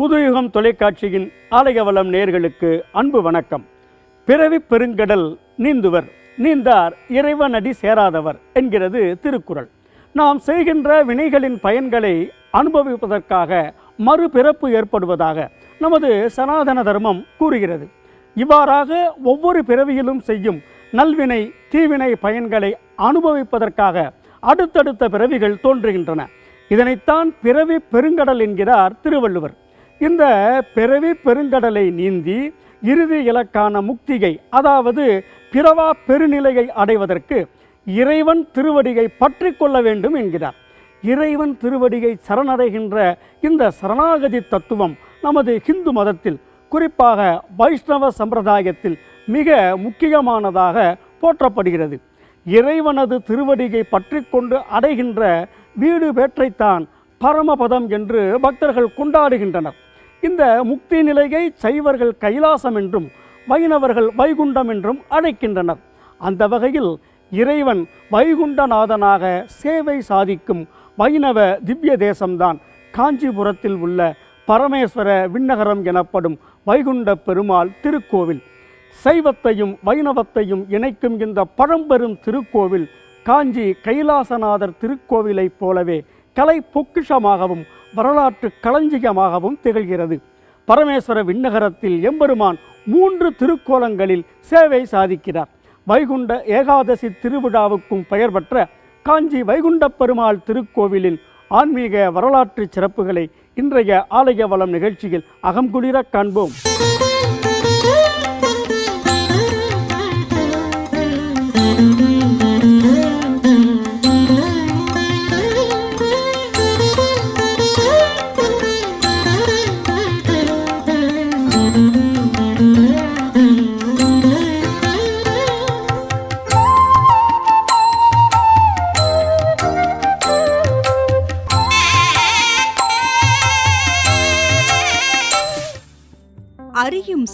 புதுயுகம் தொலைக்காட்சியின் ஆலயவளம் நேர்களுக்கு அன்பு வணக்கம். பிறவி பெருங்கடல் நீந்துவர் நீந்தார் இறைவனடி சேராதவர் என்கிறது திருக்குறள். நாம் செய்கின்ற வினைகளின் பயன்களை அனுபவிப்பதற்காக மறுபிறப்பு ஏற்படுவதாக நமது சனாதன தர்மம் கூறுகிறது. இவ்வாறாக ஒவ்வொரு பிறவியிலும் செய்யும் நல்வினை தீவினை பயன்களை அனுபவிப்பதற்காக அடுத்தடுத்த பிறவிகள் தோன்றுகின்றன. இதனைத்தான் பிறவி பெருங்கடல் என்கிறார் திருவள்ளுவர். இந்த பிறவி பெருங்கடலை நீந்தி இறுதி இலக்கான முக்திகை அதாவது பிறவா பெருநிலையை அடைவதற்கு இறைவன் திருவடியை பற்றி கொள்ள வேண்டும் என்கிறார். இறைவன் திருவடியை சரணடைகின்ற இந்த சரணாகதி தத்துவம் நமது ஹிந்து மதத்தில் குறிப்பாக வைஷ்ணவ சம்பிரதாயத்தில் மிக முக்கியமானதாக போற்றப்படுகிறது. இறைவனது திருவடியை பற்றி கொண்டு அடைகின்ற வீடு பேற்றைத்தான் பரமபதம் என்று பக்தர்கள் கொண்டாடுகின்றனர். இந்த முக்தி நிலையை சைவர்கள் கைலாசம் என்றும் வைணவர்கள் வைகுண்டம் என்றும் அழைக்கின்றனர். அந்த வகையில் இறைவன் வைகுண்டநாதனாக சேவை சாதிக்கும் வைணவ திவ்ய தேசம்தான். காஞ்சிபுரத்தில் உள்ள பரமேஸ்வர விண்ணகரம் எனப்படும் வைகுண்ட பெருமாள் திருக்கோவில். சைவத்தையும் வைணவத்தையும் இணைக்கும் இந்த பழம்பெரும் திருக்கோவில் காஞ்சி கைலாசநாதர் திருக்கோவிலைப் போலவே கலை பொக்கிஷமாகவும் வரலாற்று களஞ்சியமாகவும் திகழ்கிறது. பரமேஸ்வர விண்ணகரத்தில் எம்பெருமான் மூன்று திருக்கோலங்களில் சேவை சாதிக்கிறார். வைகுண்ட ஏகாதசி திருவிழாவுக்கும் பெயர் பெற்ற காஞ்சி வைகுண்ட பெருமாள் திருக்கோவிலின் ஆன்மீக வரலாற்று சிறப்புகளை இன்றைய ஆலய வளம் நிகழ்ச்சியில் அகம்குளிர காண்போம். அரியும்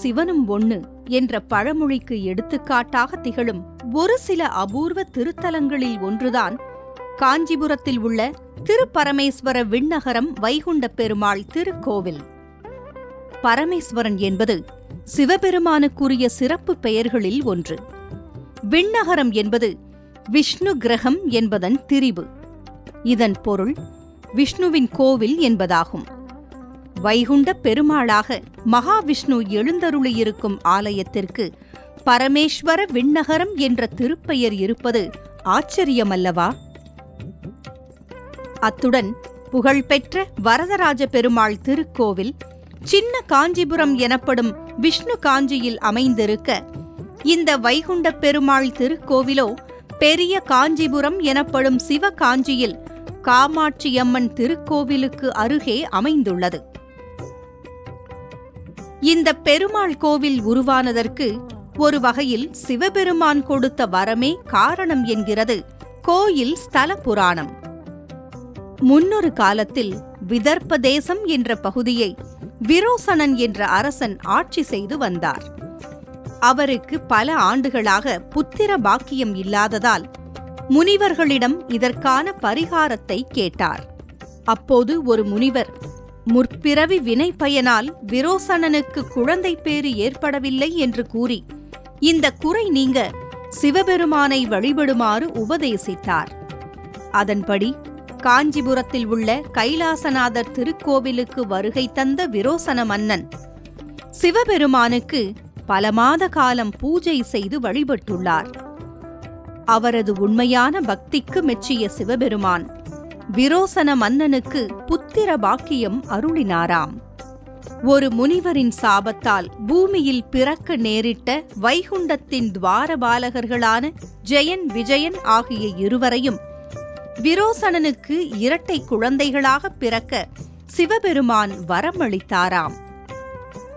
சிவனும் ஒண்ணு என்ற பழமொழிக்கு எடுத்துக்காட்டாக திகழும் ஒரு சில அபூர்வ திருத்தலங்களில் ஒன்றுதான் காஞ்சிபுரத்தில் உள்ள திருப்பரமேஸ்வர விண்ணகரம் வைகுண்ட பெருமாள் திருக்கோவில். பரமேஸ்வரன் என்பது சிவபெருமானுக்குரிய சிறப்பு பெயர்களில் ஒன்று. விண்ணகரம் என்பது விஷ்ணு கிரகம் என்பதன் திரிபு. இதன் பொருள் விஷ்ணுவின் கோவில் என்பதாகும். வைகுண்ட பெருமாளாக மகாவிஷ்ணு எழுந்தருளியிருக்கும் ஆலயத்திற்கு பரமேஸ்வர விண்ணகரம் என்ற திருப்பெயர் இருப்பது ஆச்சரியமல்லவா? அத்துடன் புகழ்பெற்ற வரதராஜ பெருமாள் திருக்கோவில் சின்ன காஞ்சிபுரம் எனப்படும் விஷ்ணு காஞ்சியில் அமைந்திருக்க இந்த வைகுண்ட பெருமாள் திருக்கோவிலோ பெரிய காஞ்சிபுரம் எனப்படும் சிவகாஞ்சியில் காமாட்சியம்மன் திருக்கோவிலுக்கு அருகே அமைந்துள்ளது. இந்த பெருமாள் கோவில் உருவானதற்கு ஒரு வகையில் சிவபெருமான் கொடுத்த வரமே காரணம் என்கிறது. கோயில் ஸ்தல புராணம். முன்னொரு காலத்தில் விதர்ப்ப தேசம் என்ற பகுதியை விரோசனன் என்ற அரசன் ஆட்சி செய்து வந்தார். அவருக்கு பல ஆண்டுகளாக புத்திர பாக்கியம் இல்லாததால் முனிவர்களிடம் இதற்கான பரிகாரத்தை கேட்டார். அப்போது ஒரு முனிவர் முற்பிறவி வினை பயனால் விரோசனனுக்கு குழந்தை பேறு ஏற்படவில்லை என்று கூறி இந்த குறை நீங்க சிவபெருமானை வழிபடுமாறு உபதேசித்தார். அதன்படி காஞ்சிபுரத்தில் உள்ள கைலாசநாதர் திருக்கோவிலுக்கு வருகை தந்த விரோசன மன்னன் சிவபெருமானுக்கு பல மாத காலம் பூஜை செய்து வழிபட்டுள்ளார். அவரது உண்மையான பக்திக்கு மெச்சிய சிவபெருமான் விரோசன மன்னனுக்கு புத்திர பாக்கியம் அருளினாராம். ஒரு முனிவரின் சாபத்தால் பூமியில் பிறக்க நேரிட்ட வைகுண்டத்தின் துவாரபாலகர்களான ஜெயன் விஜயன் ஆகிய இருவரையும் விரோசனனுக்கு இரட்டை குழந்தைகளாக பிறக்க சிவபெருமான் வரமளித்தாராம்.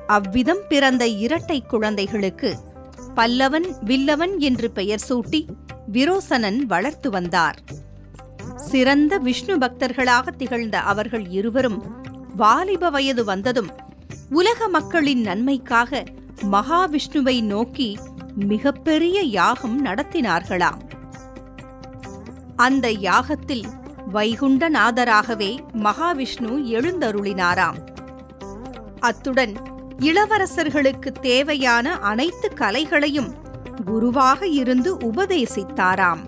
அவ்விதம் பிறந்த இரட்டை குழந்தைகளுக்கு பல்லவன் வில்லவன் என்று பெயர் சூட்டி விரோசனன் வளர்த்து வந்தார். சிறந்த விஷ்ணு பக்தர்களாக திகழ்ந்த அவர்கள் இருவரும் வாலிப வயது வந்ததும் உலக மக்களின் நன்மைக்காக மகாவிஷ்ணுவை நோக்கி மிகப்பெரிய யாகம் நடத்தினார்களாம். அந்த யாகத்தில் வைகுண்டநாதராகவே மகாவிஷ்ணு எழுந்தருளினாராம். அத்துடன் இளவரசர்களுக்கு தேவையான அனைத்து கலைகளையும் குருவாக இருந்து உபதேசித்தாராம்.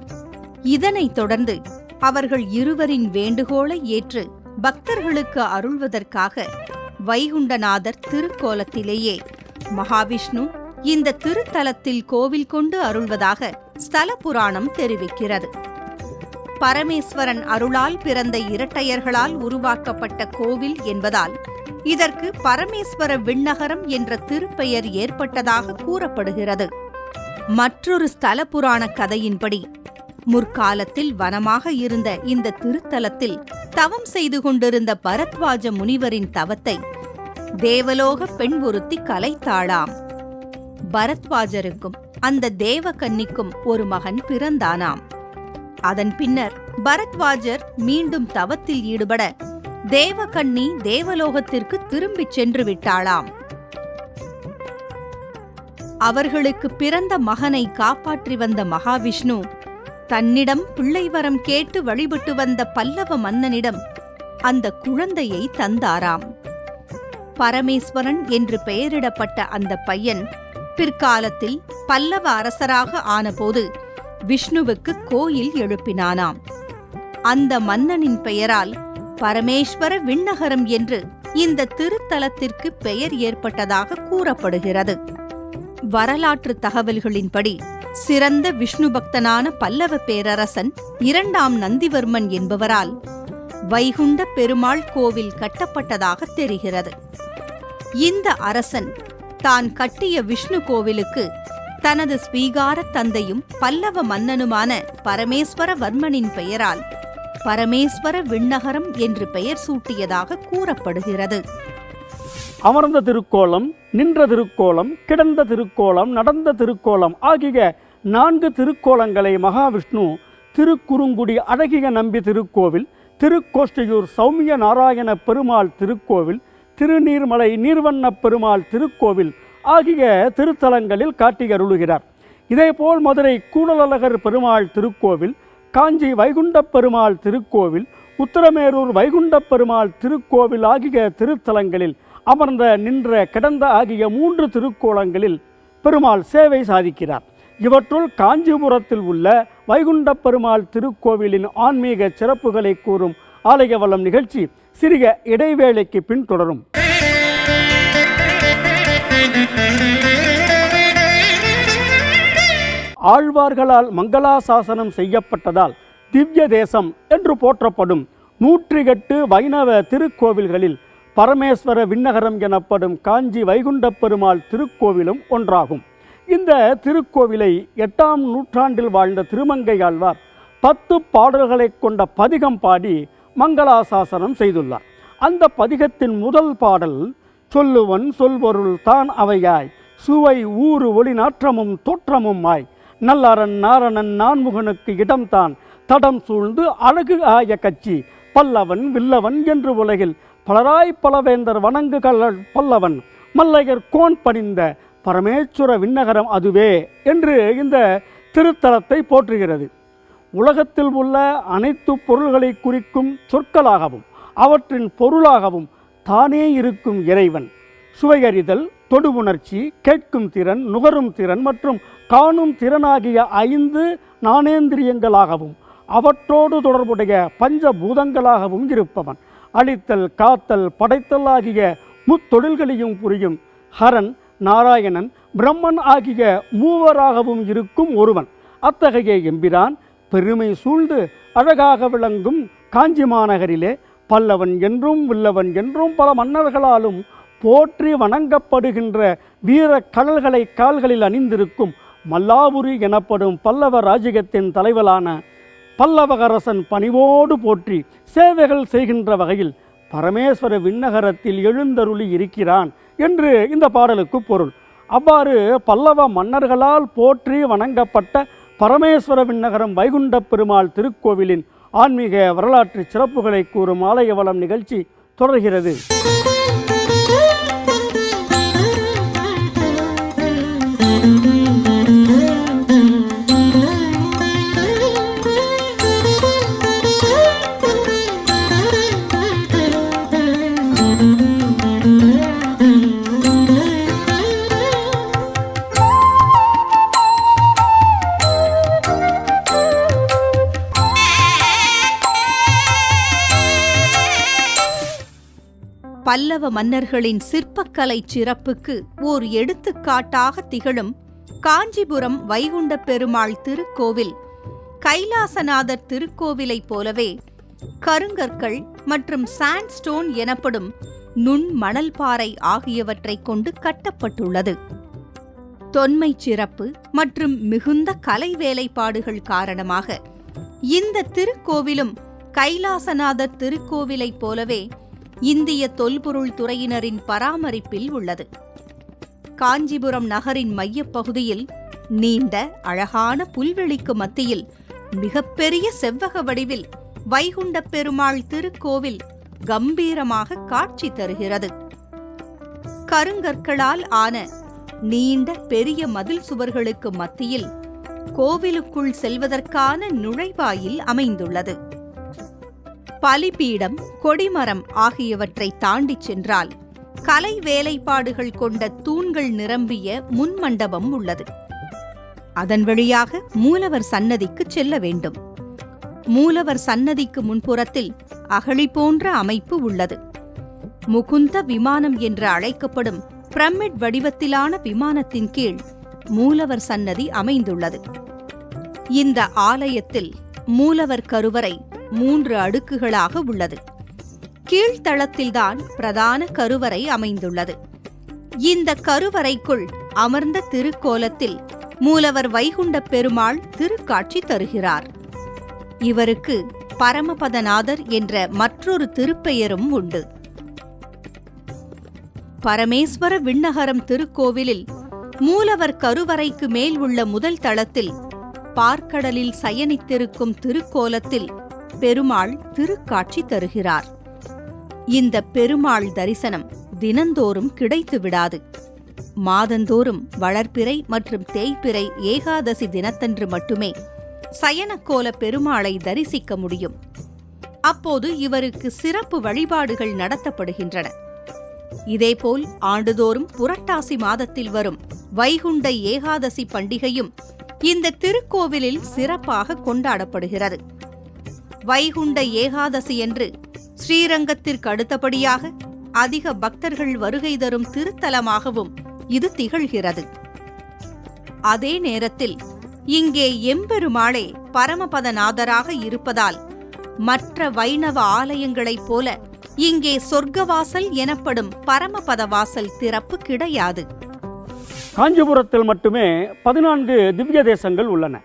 இதனைத் தொடர்ந்து அவர்கள் இருவரின் வேண்டுகோளை ஏற்று பக்தர்களுக்கு அருள்வதற்காக வைகுண்டநாதர் திருக்கோலத்திலேயே மகாவிஷ்ணு இந்த திருத்தலத்தில் கோவில் கொண்டு அருள்வதாக ஸ்தல புராணம் தெரிவிக்கிறது. பரமேஸ்வரன் அருளால் பிறந்த இரட்டையர்களால் உருவாக்கப்பட்ட கோவில் என்பதால் இதற்கு பரமேஸ்வர விண்ணகரம் என்ற திருப்பெயர் ஏற்பட்டதாக கூறப்படுகிறது. மற்றொரு ஸ்தல புராண கதையின்படி முற்காலத்தில் வனமாக இருந்த இந்த திருத்தலத்தில் தவம் செய்து கொண்டிருந்த பரத்வாஜ முனிவரின் தவத்தை தேவலோக பெண் ஒருத்தி கலைத்தாளாம். பரத்வாஜருக்கும் அந்த தேவகன்னிக்கும் ஒரு மகன் பிறந்தானாம். அதன் பின்னர் பரத்வாஜர் மீண்டும் தவத்தில் ஈடுபட தேவகன்னி தேவலோகத்திற்கு திரும்பிச் சென்று விட்டாளாம். அவர்களுக்கு பிறந்த மகனை காப்பாற்றி வந்த மகாவிஷ்ணு தன்னிடம் பிள்ளை வரம் கேட்டு வழிபட்டு வந்த பல்லவ மன்னனிடம் அந்த குழந்தையை தந்தாராம். பரமேஸ்வரன் என்று பெயரிடப்பட்ட அந்த பையன் பிற்காலத்தில் பல்லவ அரசராக ஆனபோது விஷ்ணுவுக்கு கோயில் எழுப்பினானாம். அந்த மன்னனின் பெயரால் பரமேஸ்வர விண்ணகரம் என்று இந்த திருத்தலத்திற்கு பெயர் ஏற்பட்டதாக கூறப்படுகிறது. வரலாற்று தகவல்களின்படி சிறந்த விஷ்ணு பக்தனான பல்லவ பேரரசன் இரண்டாம் நந்திவர்மன் என்பவரால் வைகுண்ட பெருமாள் கோவில் கட்டப்பட்டதாக தெரிகிறது. இந்த அரசன் தான் கட்டிய விஷ்ணு கோவிலுக்கு தனது ஸ்வீகார தந்தையும் பல்லவ மன்னனுமான பரமேஸ்வர வர்மனின் பெயரால் பரமேஸ்வர விண்ணகரம் என்று பெயர் சூட்டியதாக கூறப்படுகிறது. அமர்ந்த திருக்கோலம் நின்ற திருக்கோலம் கிடந்த திருக்கோலம் நடந்த திருக்கோலம் ஆகிய நான்கு திருக்கோலங்களை மகாவிஷ்ணு திருக்குறுங்குடி அழகிய நம்பி திருக்கோவில் திருக்கோஷ்டியூர் சௌமிய நாராயண பெருமாள் திருக்கோவில் திருநீர்மலை நீர்வண்ண பெருமாள் திருக்கோவில் ஆகிய திருத்தலங்களில் காட்டியருளுகிறார். இதேபோல் மதுரை கூடலழகர் பெருமாள் திருக்கோவில் காஞ்சி வைகுண்டப் பெருமாள் திருக்கோவில் உத்தரமேரூர் வைகுண்டப் பெருமாள் திருக்கோவில் ஆகிய திருத்தலங்களில் அமர்ந்த நின்ற கிடந்த ஆகிய மூன்று திருக்கோலங்களில் பெருமாள் சேவை சாதிக்கிறார். இவற்றுள் காஞ்சிபுரத்தில் உள்ள வைகுண்ட பெருமாள் திருக்கோவிலின் ஆன்மீக சிறப்புகளை கூறும் ஆலயவளம் நிகழ்ச்சி சிறிய இடைவேளைக்கு பின் தொடரும். ஆழ்வார்களால் மங்களாசாசனம் செய்யப்பட்டதால் திவ்ய தேசம் என்று போற்றப்படும் நூற்றி எட்டு வைணவ திருக்கோவில்களில் பரமேஸ்வர விண்ணகரம் எனப்படும் காஞ்சி வைகுண்ட பெருமாள் திருக்கோவிலும் ஒன்றாகும். இந்த திருக்கோவிலை எட்டாம் நூற்றாண்டில் வாழ்ந்த திருமங்கையாழ்வார் பத்து பாடல்களைக் கொண்ட பதிகம் பாடி மங்களாசாசனம் செய்துள்ளார். அந்த பதிகத்தின் முதல் பாடல் சொல்லுவன் சொல்பொருள் தான் அவையாய் சுவை ஊறு ஒளி நாற்றமும் தோற்றமும் ஆய் நல்லாரன் நாரணன் நான்முகனுக்கு இடம்தான் தடம் சூழ்ந்து அழகு ஆய கட்சி பல்லவன் வில்லவன் என்று உலகில் பலராய் பலவேந்தர் வணங்குகள் பல்லவன் மல்லையர் கோன் பணிந்த பரமேஸ்வர விண்ணகரம் அதுவே என்று இந்த திருத்தலத்தை போற்றுகிறது. உலகத்தில் உள்ள அனைத்து பொருள்களை குறிக்கும் சொற்களாகவும் அவற்றின் பொருளாகவும் தானே இருக்கும் இறைவன். சுவையறிதல் தொடு உணர்ச்சி கேட்கும் திறன் நுகரும் திறன் மற்றும் காணும் திறனாகிய ஐந்து நாணேந்திரியங்களாகவும் அவற்றோடு தொடர்புடைய பஞ்சபூதங்களாகவும் இருப்பவன். அழித்தல் காத்தல் படைத்தல் ஆகிய முத்தொழில்களையும் புரியும் ஹரன் நாராயணன் பிரம்மன் ஆகிய மூவராகவும் இருக்கும் ஒருவன். அத்தகைய எம்பிரான் பெருமை சூழ்ந்து அழகாக விளங்கும் காஞ்சி மாநகரிலே பல்லவன் என்றும் வில்லவன் என்றும் பல மன்னர்களாலும் போற்றி வணங்கப்படுகின்ற வீர கடல்களை கால்களில் அணிந்திருக்கும் மல்லாபுரி எனப்படும் பல்லவ ராஜ்யத்தின் தலைவலான பல்லவகரசன் பணிவோடு போற்றி சேவைகள் செய்கின்ற வகையில் பரமேஸ்வர விண்ணகரத்தில் எழுந்தருளி இருக்கிறான். என்று இந்த பாடலுக்கு பொருள். அவ்வாறு பல்லவ மன்னர்களால் போற்றி வணங்கப்பட்ட பரமேஸ்வர விண்ணகரம் வைகுண்ட பெருமாள் திருக்கோவிலின் ஆன்மீக வரலாற்று சிறப்புகளை கூறும் ஆலய வளம் நிகழ்ச்சி தொடர்கிறது. பல்லவ மன்னர்களின் சிற்பக்கலை சிறப்புக்கு ஓர் எடுத்துக்காட்டாக திகழும் காஞ்சிபுரம் வைகுண்ட பெருமாள் திருக்கோவில். கைலாசநாதர் திருக்கோவிலைப் போலவே கருங்கற்கள் மற்றும் சாண்ட்ஸ்டோன் எனப்படும் நுண் மணல் பாறை ஆகியவற்றைக் கொண்டு கட்டப்பட்டுள்ளது. தொன்மைச் சிறப்பு மற்றும் மிகுந்த கலை வேலைப்பாடுகள் காரணமாக இந்த திருக்கோவிலும் கைலாசநாதர் திருக்கோவிலைப் போலவே இந்திய தொல்பொருள் துறையினரின் பராமரிப்பில் உள்ளது. காஞ்சிபுரம் நகரின் மையப்பகுதியில் நீண்ட அழகான புல்வெளிக்கு மத்தியில் மிகப்பெரிய செவ்வக வடிவில் வைகுண்டப் பெருமாள் திருக்கோவில் கம்பீரமாக காட்சி தருகிறது. கருங்கற்களால் ஆன நீண்ட பெரிய மதில் சுவர்களுக்கு மத்தியில் கோவிலுக்குள் செல்வதற்கான நுழைவாயில் அமைந்துள்ளது. பலிபீடம் கொடிமரம் ஆகியவற்றை தாண்டிச் சென்றால் கலை வேலைப்பாடுகள் கொண்ட தூண்கள் நிரம்பிய முன்மண்டபம் உள்ளது. அதன் வழியாக மூலவர் சன்னதிக்கு செல்ல வேண்டும். மூலவர் சன்னதிக்கு முன்புறத்தில் அகழி போன்ற அமைப்பு உள்ளது. முகுந்த விமானம் என்று அழைக்கப்படும் பிரமிட் வடிவத்திலான விமானத்தின் கீழ் மூலவர் சன்னதி அமைந்துள்ளது. இந்த ஆலயத்தில் மூலவர் கருவறை மூன்று அடுக்குகளாக உள்ளது. கீழ்த்தளத்தில்தான் பிரதான கருவறை அமைந்துள்ளது. இந்த கருவறைக்குள் அமர்ந்த திருக்கோலத்தில் மூலவர் வைகுண்டப் பெருமாள் திருக்காட்சி தருகிறார். இவருக்கு பரமபதநாதர் என்ற மற்றொரு திருப்பெயரும் உண்டு. பரமேஸ்வர விண்ணகரம் திருக்கோவிலில் மூலவர் கருவறைக்கு மேல் உள்ள முதல் தளத்தில் பார்க்கடலில் சயனித்திருக்கும் திருக்கோலத்தில் பெருமாள் திருக்காட்சி தருகிறார். இந்த பெருமாள் தரிசனம் தினந்தோறும் கிடைத்து விடாது. மாதந்தோறும் வளர்ப்பிறை மற்றும் தேய்பிறை ஏகாதசி தினத்தன்று மட்டுமே சயனக்கோல பெருமாளை தரிசிக்க முடியும். அப்போது இவருக்கு சிறப்பு வழிபாடுகள் நடத்தப்படுகின்றன. இதேபோல் ஆண்டுதோறும் புரட்டாசி மாதத்தில் வரும் வைகுண்ட ஏகாதசி பண்டிகையும் இந்த திருக்கோவிலில் சிறப்பாக கொண்டாடப்படுகிறது. வைகுண்ட ஏகாதசியன்று ஸ்ரீரங்கத்திற்கு அடுத்தபடியாக அதிக பக்தர்கள் வருகை தரும் திருத்தலமாகவும் இது திகழ்கிறது. அதே நேரத்தில் இங்கே எம்பெருமாளே பரமபதநாதராக இருப்பதால் மற்ற வைணவ ஆலயங்களைப் போல இங்கே சொர்க்கவாசல் எனப்படும் பரமபத வாசல் திறப்பு கிடையாது. காஞ்சிபுரத்தில் மட்டுமே பதினான்கு திவ்ய தேசங்கள் உள்ளன.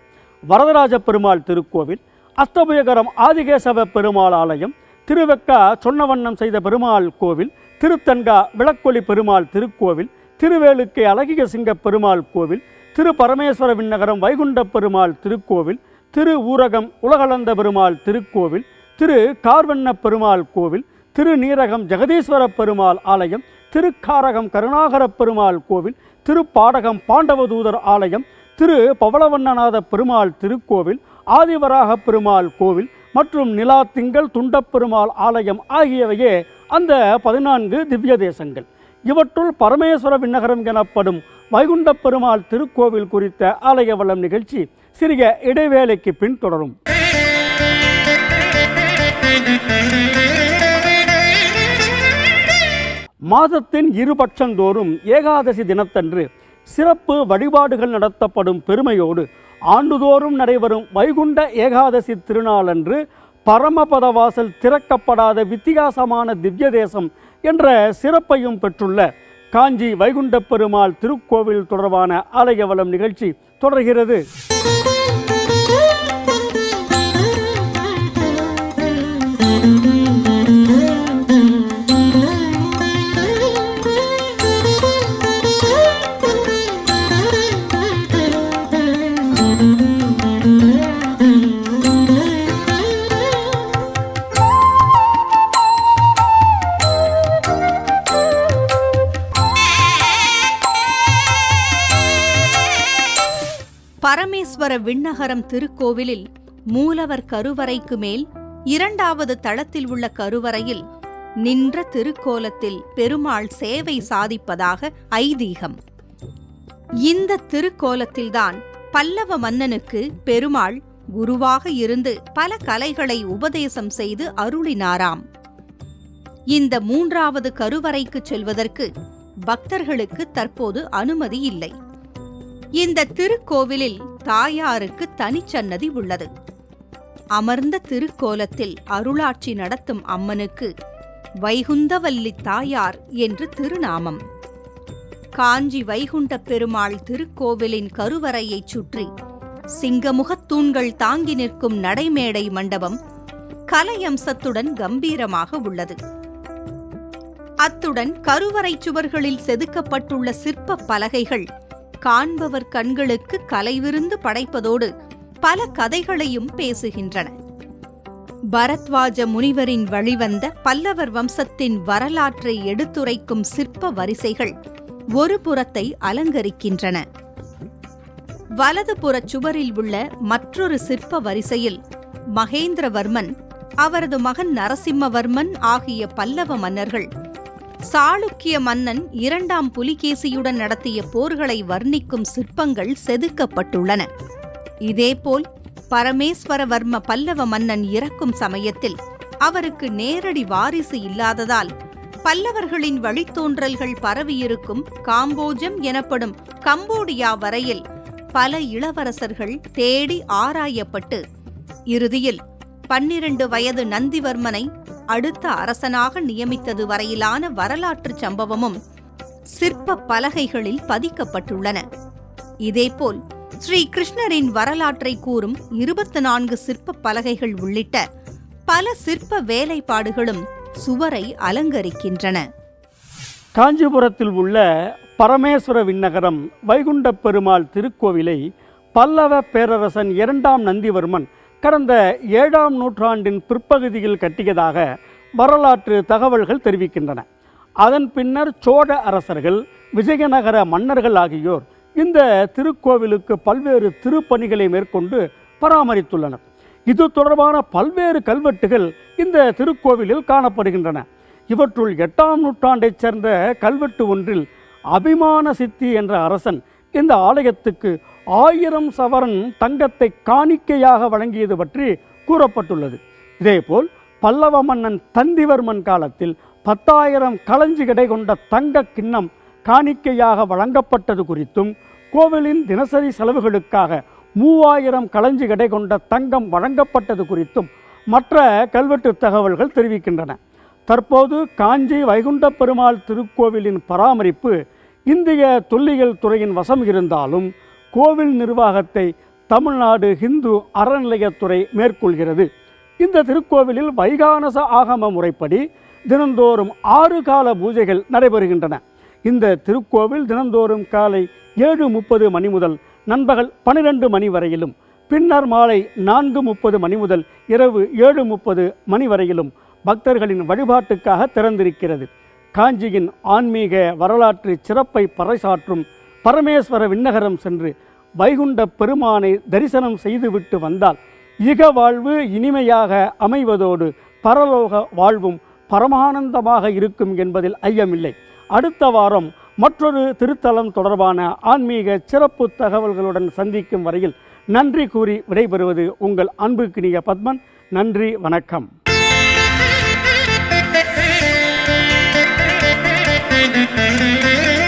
வரதராஜ பெருமாள் திருக்கோவில் அஸ்தபயகரம் ஆதிகேசவ பெருமாள் ஆலயம் திருவெக்கா சொன்னவண்ணம் செய்த பெருமாள் கோவில் திருத்தன்கா விளக்கொலி பெருமாள் திருக்கோவில் திருவேலுக்கை அழகிய சிங்க பெருமாள் கோவில் திரு பரமேஸ்வர விண்ணகரம் வைகுண்ட பெருமாள் திருக்கோவில் திரு ஊரகம் உலகளந்த பெருமாள் திருக்கோவில் திரு கார்வண்ண பெருமாள் கோவில் திரு நீரகம் ஜெகதீஸ்வர பெருமாள் ஆலயம் திருக்காரகம் கருணாகர பெருமாள் கோவில் திருப்பாடகம் பாண்டவதூதர் ஆலயம் திரு பவளவண்ணநாத பெருமாள் திருக்கோவில் ஆதிவராக பெருமாள் கோவில் மற்றும் நிலா திங்கள் துண்டப்பெருமாள் ஆலயம் ஆகியவையே அந்த பதினான்கு திவ்ய தேசங்கள். இவற்றுள் பரமேஸ்வர விண்ணகரம் எனப்படும் வைகுண்ட பெருமாள் திருக்கோவில் குறித்த ஆலய வளம் நிகழ்ச்சி சிறிய இடைவேளைக்கு பின் தொடரும். மாதத்தின் இருபட்சந்தோறும் ஏகாதசி தினத்தன்று சிறப்பு வழிபாடுகள் நடத்தப்படும் பெருமையோடு ஆண்டுதோறும் நடைபெறும் வைகுண்ட ஏகாதசி திருநாளன்று பரமபதவாசல் திறக்கப்படாத வித்தியாசமான திவ்ய தேசம் என்ற சிறப்பையும் பெற்றுள்ள காஞ்சி வைகுண்ட பெருமாள் திருக்கோவில் தொடர்பான ஆலயவளம் நிகழ்ச்சி தொடர்கிறது. விண்ணகரம் திருக்கோவிலில் மூலவர் கருவறைக்கு மேல் இரண்டாவது தளத்தில் உள்ள கருவறையில் நின்ற திருக்கோலத்தில் பெருமாள் சேவை சாதிப்பதாக ஐதீகம். இந்த திருக்கோலத்தில்தான் பல்லவ மன்னனுக்கு பெருமாள் குருவாக இருந்து பல கலைகளை உபதேசம் செய்து அருளினாராம். இந்த மூன்றாவது கருவறைக்கு செல்வதற்கு பக்தர்களுக்கு தற்போது அனுமதி இல்லை. இந்த திருக்கோவிலில் தாயாருக்கு தனிச்சன்னதி உள்ளது. அமர்ந்த திருக்கோலத்தில் அருளாட்சி நடத்தும் அம்மனுக்கு வைகுந்தவல்லி தாயார் என்று திருநாமம். காஞ்சி வைகுண்ட பெருமாள் திருக்கோவிலின் கருவறையைச் சுற்றி சிங்கமுகத் தூண்கள் தாங்கி நிற்கும் நடைமேடை மண்டபம் கலையம்சத்துடன் கம்பீரமாக உள்ளது. அத்துடன் கருவறை சுவர்களில் செதுக்கப்பட்டுள்ள சிற்ப பலகைகள் காண்பவர் கண்களுக்கு கலைவிருந்து படைப்பதோடு பல கதைகளையும் பேசுகின்றன. பரத்வாஜ முனிவரின் வழிவந்த பல்லவர் வம்சத்தின் வரலாற்றை எடுத்துரைக்கும் சிற்ப வரிசைகள் ஒரு புறத்தை அலங்கரிக்கின்றன. வலதுபுற சுவரில் உள்ள மற்றொரு சிற்ப வரிசையில் மகேந்திரவர்மன் அவரது மகன் நரசிம்மவர்மன் ஆகிய பல்லவ மன்னர்கள் சாளுக்கிய மன்னன் இரண்டாம் புலிகேசியுடன் நடத்திய போர்களை வர்ணிக்கும் சிற்பங்கள் செதுக்கப்பட்டுள்ளன. இதேபோல் பரமேஸ்வரவர்ம பல்லவ மன்னன் இறக்கும் சமயத்தில் அவருக்கு நேரடி வாரிசு இல்லாததால் பல்லவர்களின் வழித்தோன்றல்கள் பரவியிருக்கும் காம்போஜம் எனப்படும் கம்போடியா வரையில் பல இளவரசர்கள் தேடி ஆராயப்பட்டு இறுதியில் பன்னிரண்டு வயது நந்திவர்மனை அடுத்த அரசனாக நியமித்தது வரையிலான வரலாற்றுச் சம்பவமும் சிற்ப பலகைகளில் பதிக்கப்பட்டுள்ளன. இதேபோல் ஸ்ரீ கிருஷ்ணரின் வரலாற்றை கூறும் இருபத்து நான்கு சிற்ப பலகைகள் உள்ளிட்ட பல சிற்ப வேலைப்பாடுகளும் சுவரை அலங்கரிக்கின்றன. காஞ்சிபுரத்தில் உள்ள பரமேஸ்வர விண்ணகரம் வைகுண்ட பெருமாள் திருக்கோவிலை பல்லவ பேரரசன் இரண்டாம் நந்திவர்மன் கடந்த ஏழாம் நூற்றாண்டின் பிற்பகுதியில் கட்டியதாக வரலாற்று தகவல்கள் தெரிவிக்கின்றன. அதன் பின்னர் சோழ அரசர்கள் விஜயநகர மன்னர்கள் ஆகியோர் இந்த திருக்கோவிலுக்கு பல்வேறு திருப்பணிகளை மேற்கொண்டு பராமரித்துள்ளனர். இது தொடர்பான பல்வேறு கல்வெட்டுகள் இந்த திருக்கோவிலில் காணப்படுகின்றன. இவற்றுள் எட்டாம் நூற்றாண்டைச் சேர்ந்த கல்வெட்டு ஒன்றில் அபிமான சித்தி என்ற அரசன் இந்த ஆலயத்துக்கு ஆயிரம் சவரன் தங்கத்தை காணிக்கையாக வழங்கியது பற்றி கூறப்பட்டுள்ளது. இதேபோல் பல்லவ மன்னன் தந்திவர்மன் காலத்தில் பத்தாயிரம் களஞ்சி கடை கொண்ட தங்க கிண்ணம் காணிக்கையாக வழங்கப்பட்டது குறித்தும் கோவிலின் தினசரி செலவுகளுக்காக மூவாயிரம் களஞ்சி கடை கொண்ட தங்கம் வழங்கப்பட்டது குறித்தும் மற்ற கல்வெட்டு தகவல்கள் தெரிவிக்கின்றன. தற்போது காஞ்சி வைகுண்ட பெருமாள் திருக்கோவிலின் பராமரிப்பு இந்திய தொல்லியல் துறையின் வசம் இருந்தாலும் கோவில் நிர்வாகத்தை தமிழ்நாடு ஹிந்து அறநிலையத்துறை மேற்கொள்கிறது. இந்த திருக்கோவிலில் வைகானச ஆகம முறைப்படி தினந்தோறும் ஆறு கால பூஜைகள் நடைபெறுகின்றன. இந்த திருக்கோவில் தினந்தோறும் காலை ஏழு முப்பது மணி முதல் நண்பகல் பன்னிரண்டு மணி வரையிலும் பின்னர் மாலை நான்கு முப்பது மணி முதல் இரவு ஏழு முப்பது மணி வரையிலும் பக்தர்களின் வழிபாட்டுக்காக திறந்திருக்கிறது. காஞ்சியின் ஆன்மீக வரலாற்று சிறப்பை பறைசாற்றும் பரமேஸ்வர விண்ணகரம் சென்று வைகுண்ட பெருமானை தரிசனம் செய்துவிட்டு வந்தால் இக வாழ்வு இனிமையாக அமைவதோடு பரலோக வாழ்வும் பரமானந்தமாக இருக்கும் என்பதில் ஐயமில்லை. அடுத்த வாரம் மற்றொரு திருத்தலம் தொடர்பான ஆன்மீக சிறப்பு தகவல்களுடன் சந்திக்கும் வரையில் நன்றி கூறி விடைபெறுவது உங்கள் அன்புக்கினிய பத்மன். நன்றி வணக்கம். Müzik